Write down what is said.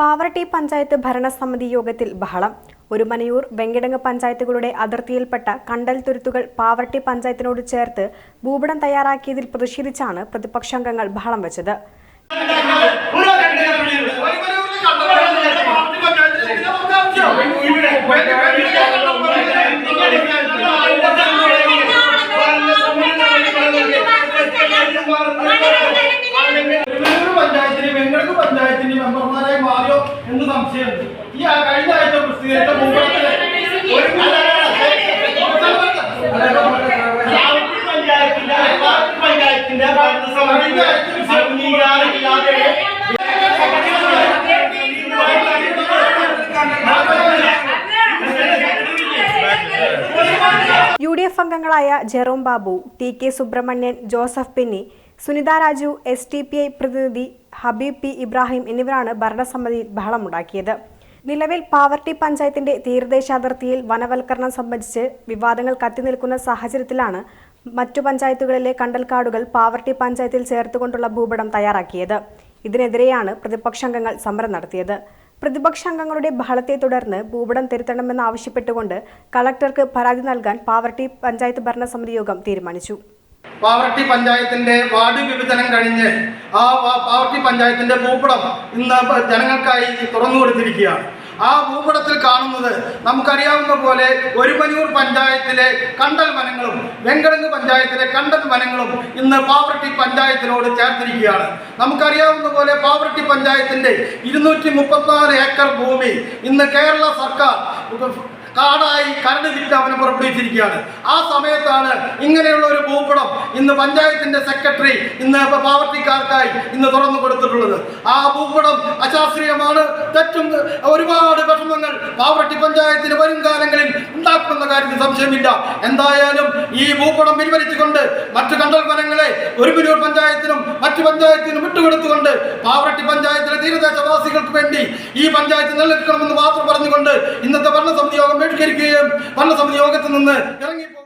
പാവറട്ടി പഞ്ചായത്ത് ഭരണസമിതി യോഗത്തിൽ ബഹളം. ഒരുമനയൂർ വെങ്കിടങ്ങ് പഞ്ചായത്തുകളുടെ അതിർത്തിയിൽപ്പെട്ട കണ്ടൽ തുരുത്തുകൾ പാവറട്ടി പഞ്ചായത്തിനോട് ചേർത്ത് ഭൂപടം തയ്യാറാക്കിയതിൽ പ്രതിഷേധിച്ചാണ് പ്രതിപക്ഷാംഗങ്ങൾ ബഹളം വെച്ചത്. എന്ന് സംശയമുണ്ട്. ഈ ആ കഴിഞ്ഞ ആഴ്ച പ്രസിദ്ധീകരിച്ച മുമ്പത്തെ ഒരു പഞ്ചായത്തിന്റെ പഞ്ചായത്തിന്റെ ഭരണസമിതിയുടെ അംഗീകാരമില്ലാതെ യു ഡി എഫ് അംഗങ്ങളായ Jerome Babu T K Subramanian Joseph Pinni Sunitha Raju S T P I പ്രതിനിധി ഹബീബ് പി ഇബ്രാഹിം എന്നിവരാണ് ഭരണസമിതിയിൽ ബഹളമുണ്ടാക്കിയത്. നിലവിൽ പാവർട്ടി പഞ്ചായത്തിന്റെ തീരദേശാതിർത്തിയിൽ വനവൽക്കരണം സംബന്ധിച്ച് വിവാദങ്ങൾ കത്തിനിൽക്കുന്ന സാഹചര്യത്തിലാണ് മറ്റു പഞ്ചായത്തുകളിലെ കണ്ടൽക്കാടുകൾ പാവർട്ടി പഞ്ചായത്തിൽ ചേർത്തുകൊണ്ടുള്ള ഭൂപടം തയ്യാറാക്കിയത്. ഇതിനെതിരെയാണ് പ്രതിപക്ഷാംഗങ്ങൾ സമരം നടത്തിയത്. പ്രതിപക്ഷാംഗങ്ങളുടെ ബഹളത്തെ തുടർന്ന് ഭൂപടം തിരുത്തണമെന്നാവശ്യപ്പെട്ടുകൊണ്ട് കളക്ടർക്ക് പരാതി നൽകാൻ പാവർട്ടി പഞ്ചായത്ത് ഭരണസമിതി യോഗം തീരുമാനിച്ചു. പാവർട്ടി പഞ്ചായത്തിന്റെ വാർഡ് വിഭജനം കഴിഞ്ഞ് ആ പാവർട്ടി പഞ്ചായത്തിന്റെ ഭൂപടം ഇന്ന് ജനങ്ങൾക്കായി തുറന്നു കൊടുത്തിരിക്കുകയാണ്. ആ ഭൂപടത്തിൽ കാണുന്നത് നമുക്കറിയാവുന്ന പോലെ ഒരുമനൂർ പഞ്ചായത്തിലെ കണ്ടൽ വനങ്ങളും വെങ്കടങ്ങ് പഞ്ചായത്തിലെ കണ്ടൽ വനങ്ങളും ഇന്ന് പാവർട്ടി പഞ്ചായത്തിനോട് ചേർത്തിരിക്കുകയാണ്. നമുക്കറിയാവുന്ന പോലെ പാവർട്ടി പഞ്ചായത്തിന്റെ ഇരുന്നൂറ്റി മുപ്പത്തിനാല് ഏക്കർ ഭൂമി ഇന്ന് കേരള സർക്കാർ കാടായി കരട് വിജ്ഞാപനം പുറപ്പെടുവിച്ചിരിക്കുകയാണ്. ആ സമയത്താണ് ഇങ്ങനെയുള്ള ഒരു ഭൂപടം ഇന്ന് പഞ്ചായത്തിന്റെ സെക്രട്ടറി ഇന്ന് പാവർട്ടിക്കാർക്കായി ഇന്ന് തുറന്നു കൊടുത്തിട്ടുള്ളത്. ആ ഭൂപടം അശാസ്ത്രീയമാണ്. തെറ്റും ഒരുപാട് വിഷമങ്ങൾ പാവർട്ടി പഞ്ചായത്തിന് വരും കാലങ്ങളിൽ ഉണ്ടാക്കുന്ന കാര്യത്തിൽ സംശയമില്ല. എന്തായാലും ഈ ഭൂപടം പിൻവലിച്ചുകൊണ്ട് മറ്റു കണ്ടൽ വനങ്ങളെ ഒരുമിനൂർ പഞ്ചായത്തിനും മറ്റു പഞ്ചായത്തിനും വിട്ടുകൊടുത്തുകൊണ്ട് പാവറട്ടി പഞ്ചായത്തിലെ തീരദേശവാസികൾക്ക് വേണ്ടി ഈ പഞ്ചായത്ത് നിലനിൽക്കണമെന്ന് മാത്രം പറഞ്ഞുകൊണ്ട് ഇന്നത്തെ ഭരണസമിതി യോഗം ബഹിഷ്കരിക്കുകയും ഭരണസമിതി യോഗത്തിൽ നിന്ന് ഇറങ്ങിപ്പോ